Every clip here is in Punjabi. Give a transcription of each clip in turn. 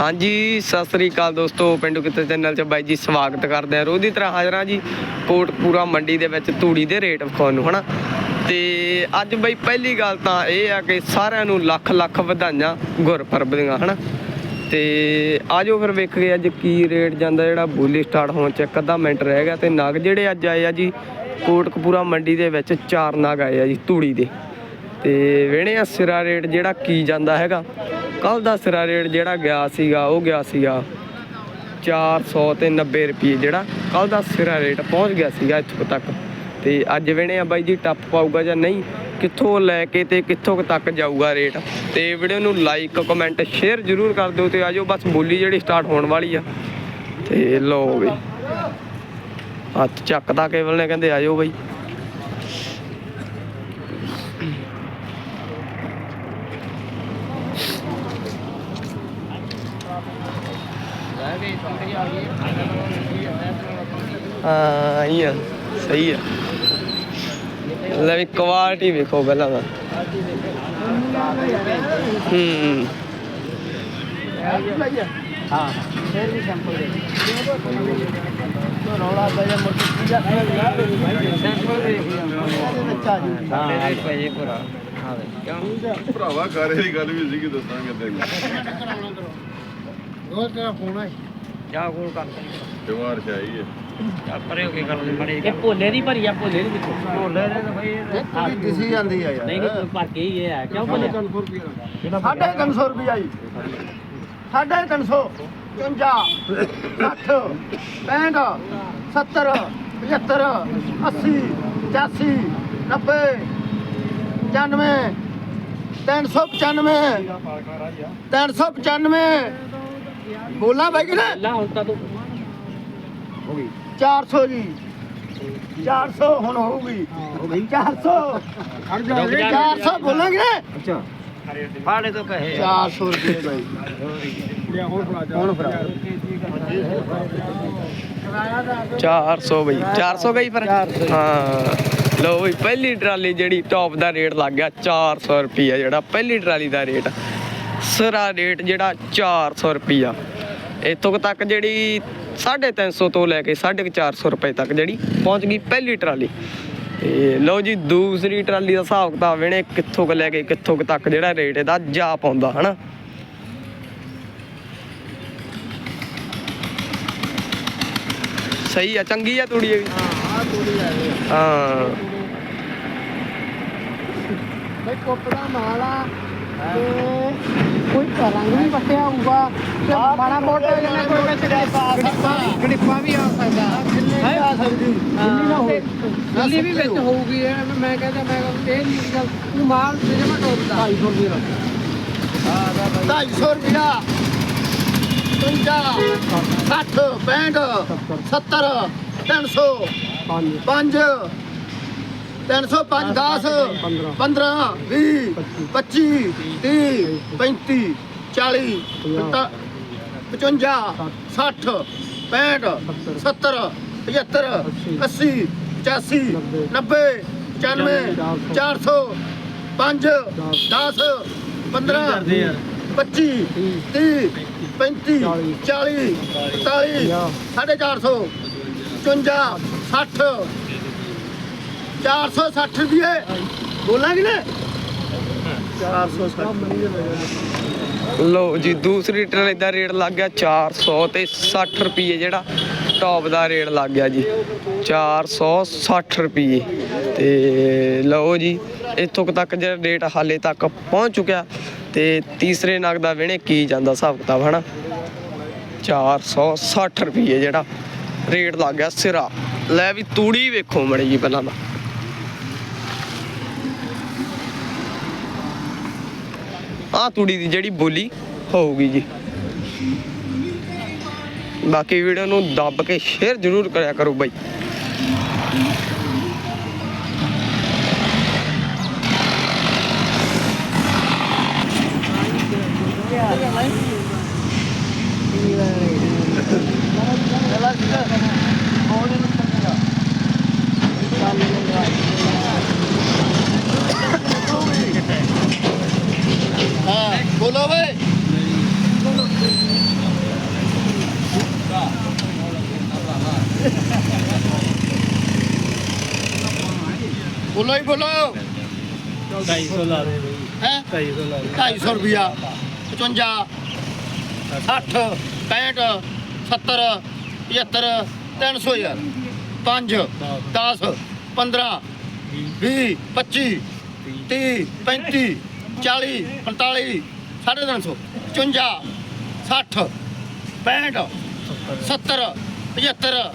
ਹਾਂਜੀ, ਸਤਿ ਸ੍ਰੀ ਅਕਾਲ ਦੋਸਤੋ, ਪਿੰਡੂ ਕਿਤੇ ਚੈਨਲ 'ਚ ਬਾਈ ਜੀ ਸਵਾਗਤ ਕਰਦੇ ਆ ਰੋਜ਼ ਦੀ ਤਰ੍ਹਾਂ ਹਾਜ਼ਰਾਂ ਜੀ ਕੋਟਪੂਰਾ ਮੰਡੀ ਦੇ ਵਿੱਚ ਤੂੜੀ ਦੇ ਰੇਟ ਵਿਖਾਉਣ ਨੂੰ, ਹਨਾ? ਤੇ ਅੱਜ ਬਾਈ ਪਹਿਲੀ ਗੱਲ ਤਾਂ ਇਹ ਆ ਕਿ ਸਾਰਿਆਂ ਨੂੰ ਲੱਖ ਲੱਖ ਵਧਾਈਆਂ ਗੁਰਪੁਰਬ ਦੀਆਂ, ਹਨਾ? ਤੇ ਆਜੋ ਫਿਰ ਵੇਖ ਗਏ ਅੱਜ ਕੀ ਰੇਟ ਜਾਂਦਾ, ਜਿਹੜਾ ਬੋਲੀ ਸਟਾਰਟ ਹੋਣ ਚ ਇੱਕ ਅੱਧਾ ਮਿੰਟ ਰਹਿ ਗਿਆ ਤੇ ਨਗ ਜਿਹੜੇ ਅੱਜ ਆਏ ਆ ਜੀ, ਕੋਟਕਪੂਰਾ ਮੰਡੀ ਦੇ ਵਿੱਚ ਚਾਰ ਨਗ ਆਏ ਆ ਜੀ, ਤੂੜੀ ਦੇ। ਤੇ ਵੇਣੇ ਆ ਸਿਰਾ ਰੇਟ ਜਿਹੜਾ ਕੀ ਜਾਂਦਾ ਹੈਗਾ। ਕੱਲ ਦਾ ਸਿਰਾ ਰੇਟ ਜਿਹੜਾ ਗਿਆ ਸੀਗਾ, ਉਹ ਗਿਆ ਸੀਗਾ 400 ਤੇ 90 ਰੁਪਏ ਜਿਹੜਾ ਕੱਲ ਦਾ ਸਿਰਾ ਰੇਟ ਪਹੁੰਚ ਗਿਆ ਸੀਗਾ ਇੱਥੋਂ ਤੱਕ। ਤੇ ਅੱਜ ਵੇਣੇ ਆ ਬਾਈ ਜੀ ਟੱਪ ਪਾਊਗਾ ਜਾਂ ਨਹੀਂ, ਕਿੱਥੋਂ ਲੈ ਕੇ ਤੇ ਕਿੱਥੋਂ ਤੱਕ ਜਾਊਗਾ ਰੇਟ। ਤੇ ਵੀਡੀਓ ਨੂੰ ਲਾਈਕ ਕਮੈਂਟ ਸ਼ੇਅਰ ਜ਼ਰੂਰ ਕਰ ਦਿਓ ਤੇ ਆਜੋ ਬਸ ਬੋਲੀ ਜਿਹੜੀ ਸਟਾਰਟ ਹੋਣ ਵਾਲੀ ਆ। ਤੇ ਲਓ ਬਈ, ਹੱਥ ਚੱਕਦਾ ਕੇਵਲ ਨੇ, ਕਹਿੰਦੇ ਆਜੋ ਬਈ ਹਾਂ ਇਹ ਆ, ਸਹੀ ਆ ਲੈ ਵੀ ਕੁਆਲਿਟੀ ਵੇਖੋ ਪਹਿਲਾਂ ਤਾਂ ਹੂੰ ਹਾਂ ਫੇਰ ਵੀ ਸੈਂਪਲ ਦੇ ਤੋ ਰੌਲਾ ਪਿਆ ਮੁਰਗੀ ਪੂਜਾ ਸੈਂਪਲ ਦੇਖ ਲਿਆ ਵਿੱਚ ਆ ਜੀ ਹਾਂ ਭਾਈ ਪੂਰਾ ਹਾਂ ਕਿਉਂ ਭਰਾਵਾ ਕਰੇ ਦੀ ਗੱਲ ਵੀ ਸੀ ਕਿ ਦੱਸਾਂਗੇ ਤੈਨੂੰ ਉਹ ਤੇਰਾ ਫੋਨ ਹੈ ਜਾ ਕੋਲ ਕਰ ਜਵਾਰ ਚਾਹੀਏ ਚੱਲ ਪਰੇ ਹੋ ਕੇ ਕਰ ਲੈ ਮੜੇ ਇਹ ਭੋਲੇ ਦੀ ਭਰੀ ਆ ਭੋਲੇ ਦੀ ਵਿੱਚ ਭੋਲੇ ਦੇ ਤਾਂ ਬਈ ਇਹ ਦਿਸੀ ਜਾਂਦੀ ਆ ਯਾਰ। ਨਹੀਂ ਨਹੀਂ ਭਰ ਕੇ ਹੀ ਇਹ ਹੈ ਕਿਉਂ ਭੋਲੇ? ਸਾਢੇ ਤਿੰਨ ਸੌ ਰੁਪਇਆ ਜੀ। ਸਾਢੇ ਤਿੰਨ ਸੌ। 55 60 65 70 75 80 85 90 95 395 395 ਬੋਲਾਂ ਬਾਈ ਕਿ ਨਾ ਲਾ ਹੁਣ ਤਾਂ ਤੂੰ 400 ਜੀ। 400 ਹੁਣ ਹੋਊਗੀ। ਹੋ। ਗਈ 400 ਰੁਕ ਜਾ। 400 ਬੋਲਾਂਗੇ? ਅੱਛਾ। ਫਾੜੇ ਤੋਂ ਕਹੇ। 400 ਰੁਪਏ ਬਾਈ। ਹੁਣ ਫੜਾ। 400 ਬਈ 400 ਗਈ ਫਿਰ। 400 ਹਾਂ। ਲੋ ਬਈ ਪਹਿਲੀ ਟਰਾਲੀ ਜਿਹੜੀ ਟੌਪ ਦਾ ਰੇਟ ਲੱਗ ਗਿਆ 400 ਰੁਪਿਆ ਜਿਹੜਾ ਪਹਿਲੀ ਟਰਾਲੀ ਦਾ ਰੇਟ। ਸਰਾ ਰੇਟ ਜਿਹੜਾ 400 ਰੁਪਿਆ ਇੱਥੋਂ ਕੁ ਤੱਕ ਜਿਹੜੀ 350 ਤੋਂ ਲੈ ਕੇ 450 ਰੁਪਏ ਤੱਕ ਜਿਹੜੀ ਪਹੁੰਚ ਗਈ ਪਹਿਲੀ ਟਰਾਲੀ। ਤੇ ਲਓ ਜੀ ਦੂਸਰੀ ਟਰਾਲੀ ਦਾ ਹਿਸਾਬ ਕਿਤਾਬ ਵੇਣੇ ਕਿੱਥੋਂ ਕੁ ਲੈ ਕੇ ਕਿੱਥੋਂ ਕੁ ਤੱਕ ਜਿਹੜਾ ਰੇਟ ਇਹਦਾ ਜਾ ਪਾਉਂਦਾ ਹਨਾ? ਸਹੀ ਆ ਚੰਗੀ ਆ ਤੂੜੀ ਵੀ? ਹਾਂ ਆ। ਗਈ ਹਾਂ। ਬਈ ਕੋਪੜਾ ਮਾਲਾ ਤੇ ਕੋਈ ਰੰਗ ਨਹੀਂ ਪੱਟਿਆ ਹੋਊਗਾ ਤੇ ਮਾੜਾ ਮੋਟਾ ਜਿਵੇਂ ਕੋਈ ਵਿੱਚ ਗੜਿੱਪਾ ਗੜਿੱਪਾ ਵੀ ਆ ਸਕਦਾ ਹੈ। ਆ ਸਕਦੀ ਦਿੱਲੀ ਨਾ ਹੋਵੇ ਦਿੱਲੀ ਵੀ ਵਿੱਚ ਹੋਊਗੀ ਮੈਂ ਕਹਿੰਦਾ ਮੈਂ ਕਹਿੰਦਾ ਇਹ ਨਹੀਂ ਗੱਲ ਤੂੰ ਮਾਲ ਤੇ ਜਮਾ ਟੋਕਦਾ 250 ਰੁਪਏ 250 ਰੁਪਿਆ 50 60 65 70 300 5 305 10 15 20 25 30 35 40 55 60 65 70 75 80 85 90 95 400 5 10 15 25 30 35 40 45 ਸਾਢੇ 400 55 60 460 ਰੁਪਏ। ਬੋਲਾਂਗੇ ਨਾ? 460 ਲੋ ਜੀ, ਦੂਸਰੀ ਟਰਾਲੀ ਦਾ ਰੇਟ ਲੱਗ ਗਿਆ 400 ਤੇ 60 ਰੁਪਏ ਜਿਹੜਾ ਟੌਪ ਦਾ ਰੇਟ ਲੱਗ ਗਿਆ ਜੀ 460 ਰੁਪਏ ਤੇ ਲਓ ਜੀ, ਇੱਥੋਂ ਤੱਕ ਜਿਹੜਾ ਰੇਟ ਹਾਲੇ ਤੱਕ ਪਹੁੰਚ ਚੁੱਕਿਆ, ਤੇ ਤੀਸਰੇ ਨਗ ਦਾ ਵੇਣੇ ਕੀ ਜਾਂਦਾ ਹਿਸਾਬ ਕਿਤਾਬ, ਹਨਾ? 460 ਰੁਪਏ ਜਿਹੜਾ ਰੇਟ ਲੱਗ ਗਿਆ ਸਿਰਾ। ਲੈ ਵੀ ਤੂੜੀ ਵੇਖੋ ਮੜੀ ਜੀ ਪਹਿਲਾਂ ਦਾ ਆ ਤੂੜੀ ਦੀ ਜਿਹੜੀ ਬੋਲੀ ਹੋਊਗੀ ਜੀ ਬਾਕੀ ਵੀਡੀਓ ਨੂੰ ਦੱਬ ਕੇ ਸ਼ੇਅਰ ਜ਼ਰੂਰ ਕਰਿਆ ਕਰੋ ਬਾਈ ਹਾਂ ਬੋਲੋ ਵੇ ਬੋਲੋ ਹੀ ਬੋਲੋ। 250 ਲਾ ਦੇ ਬਈ। ਹੈ? 250 ਲਾ ਦੇ। 250 ਰੁਪਿਆ 55 60 65 70 75 300 ਯਾਰ 5 10 15 20 25 30 35 40 45 350 55 60 65 70 75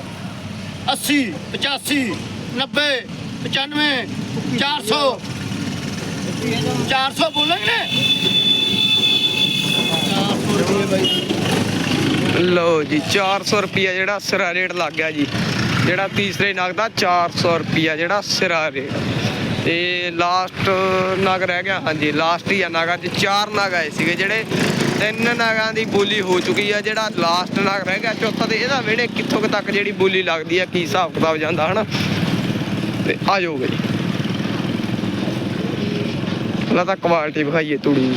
80 85 90 95 400 400 ਬੋਲਾਂਗੇ ਨੇ 400 ਰੁਪਏ ਬਾਈ ਲਓ ਜੀ 400 ਰੁਪਿਆ ਜਿਹੜਾ ਸਿਰਾ ਰੇਟ ਲੱਗ ਗਿਆ ਜੀ। ਜਿਹੜਾ ਤੀਸਰੇ ਨਗ ਦਾ 400 ਰੁਪਿਆ ਜਿਹੜਾ ਸਿਰਾ ਰੇਟ। ਤੇ ਲਾਸਟ ਨਗ ਰਹਿ ਗਿਆ, ਹਾਂਜੀ ਲਾਸਟ ਹੀ ਆ ਨਗਾਂ। 'ਚ ਚਾਰ ਨਗ ਆਏ ਸੀਗੇ ਜਿਹੜੇ ਤਿੰਨ ਨਗਾਂ ਦੀ ਬੋਲੀ ਹੋ ਚੁੱਕੀ ਆ। ਜਿਹੜਾ ਲਾਸਟ ਨਗ ਰਹਿ ਗਿਆ, ਚੌਥਾ ਤੇ ਇਹਦਾ ਵੇੜੇ ਕਿੱਥੋਂ ਤੱਕ ਜਿਹੜੀ ਬੋਲੀ ਲੱਗਦੀ ਆ, ਕੀ ਹਿਸਾਬ ਕਿਤਾਬ ਜਾਂਦਾ, ਹਨਾ? ਤੇ ਆ ਜਾਓ ਬਈ। ਪਹਿਲਾਂ ਤਾਂ ਕੁਆਲਿਟੀ ਵਿਖਾਈਏ ਤੂੜੀ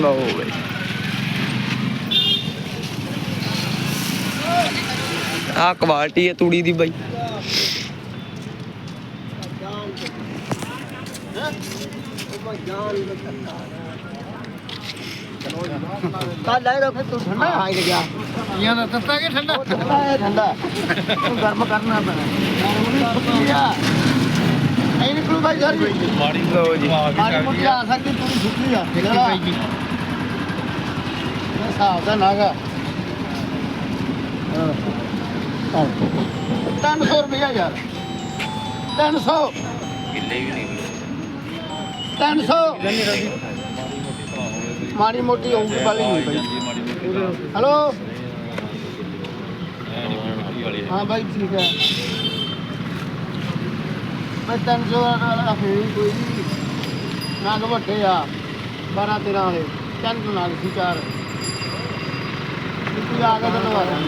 ਲਓ ਬਈ। ਆ ਕੁਆਲਿਟੀ ਹੈ ਤੂੜੀ ਦੀ ਬਾਈ। ਕੱਲ ਲੈ ਰੋ ਫਿਰ ਤੂੰ। ਠੰਡਾ ਆ ਗਿਆ। ਇਹ ਨਾ ਤੱਤਾ ਕਿ ਠੰਡਾ? ਠੰਡਾ ਹੈ ਠੰਡਾ। ਤੂੰ ਗਰਮ ਕਰਨਾ ਪੈਣਾ ਨਹੀਂ ਨਿਕਲੂ ਭਾਈ ਸਾਰੀ ਲਓ ਜੀ ਮਾਰੀ ਮੁੱਠੀ ਆ। ਸਕਦੀ ਤੂੰ ਸੁੱਕੀ ਆ ਜਿਹੜਾ ਇਹ ਹਿਸਾਬ ਦਾ ਨਾਗਾ। ਹਾਂ। 300 ਰੁਪਇਆ ਯਾਰ। 300 ਕਿੱਲੇ ਵੀ ਨਹੀਂ। 300 ਮਾੜੀ ਮੋਟੀ ਹੋਊਗੀ ਵਾਲੀ ਨਹੀਂ ਬਈ। ਹੈਲੋ ਹਾਂ ਬਾਈ ਠੀਕ ਹੈ। ਮੈਂ 300 ਵਾਲਾ ਫੇਰ ਕੋਈ ਨਹੀਂ ਨਾਗ ਆ 12 13 ਵਾਲੇ। ਤਿੰਨ ਨਾਗ ਸੀ ਚਾਰ। ਤੁਸੀਂ ਆ ਕੇ ਤਾਂ ਠੀਕ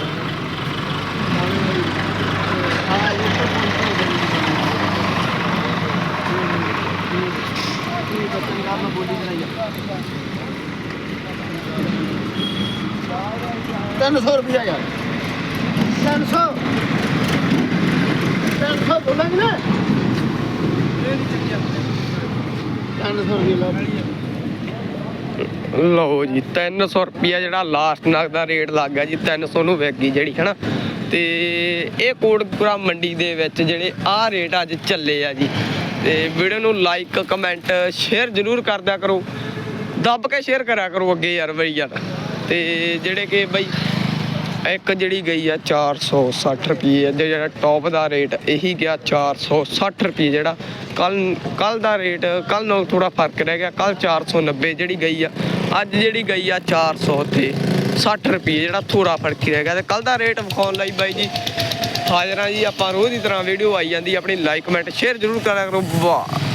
300 ਰੁਪਿਆ ਯਾਰ। 300 300 ਬੋਲਾਂਗੇ ਜੀ 300 ਰੁਪਿਆ ਜਿਹੜਾ ਲਾਸਟ ਨਗ ਦਾ ਰੇਟ ਲੱਗਾ ਜੀ 300 ਨੂੰ ਵੇਗੀ ਜਿਹੜੀ, ਹਨਾ? ਤੇ ਇਹ ਕੋਟਪੁਰਾ ਮੰਡੀ ਦੇ ਵਿੱਚ ਜਿਹੜੇ ਆ ਰੇਟ ਅੱਜ ਚੱਲੇ ਆ ਜੀ। ਤੇ ਵੀਡੀਓ ਨੂੰ ਲਾਈਕ ਕਮੈਂਟ ਸ਼ੇਅਰ ਜ਼ਰੂਰ ਕਰਦਿਆ ਕਰੋ। ਦੱਬ ਕੇ ਸ਼ੇਅਰ ਕਰਿਆ ਕਰੋ ਅੱਗੇ ਯਾਰ ਬਈ ਯਾਰ। ਤੇ ਜਿਹੜੇ ਕਿ ਬਈ ਇੱਕ ਜਿਹੜੀ ਗਈ ਆ 460 ਰੁਪਏ ਤੇ ਜਿਹੜਾ ਟੌਪ ਦਾ ਰੇਟ ਇਹੀ ਗਿਆ 460 ਰੁਪਏ ਜਿਹੜਾ। ਕੱਲ ਕੱਲ ਦਾ ਰੇਟ ਕੱਲ ਨੂੰ ਥੋੜਾ ਫ਼ਰਕ ਰਹਿ ਗਿਆ, ਕੱਲ 490 ਜਿਹੜੀ ਗਈ ਆ, ਅੱਜ ਜਿਹੜੀ ਗਈ ਆ 400 ਤੇ 60 ਰੁਪਏ ਜਿਹੜਾ ਥੋੜਾ ਫ਼ਰਕ ਹੀ ਰਹਿ ਗਿਆ। ਤੇ ਕੱਲ ਦਾ ਰੇਟ ਵਿਖਾਉਣ ਲਈ ਬਾਈ ਜੀ ਹਾਜ਼ਰਾਂ ਜੀ ਆਪਾਂ ਰੋਜ਼ ਦੀ ਤਰ੍ਹਾਂ ਵੀਡੀਓ ਆਈ ਜਾਂਦੀ ਆਪਣੀ ਲਾਈਕ ਕਮੈਂਟ ਸ਼ੇਅਰ ਜ਼ਰੂਰ ਕਰਿਆ ਕਰੋ। ਵਾਹ!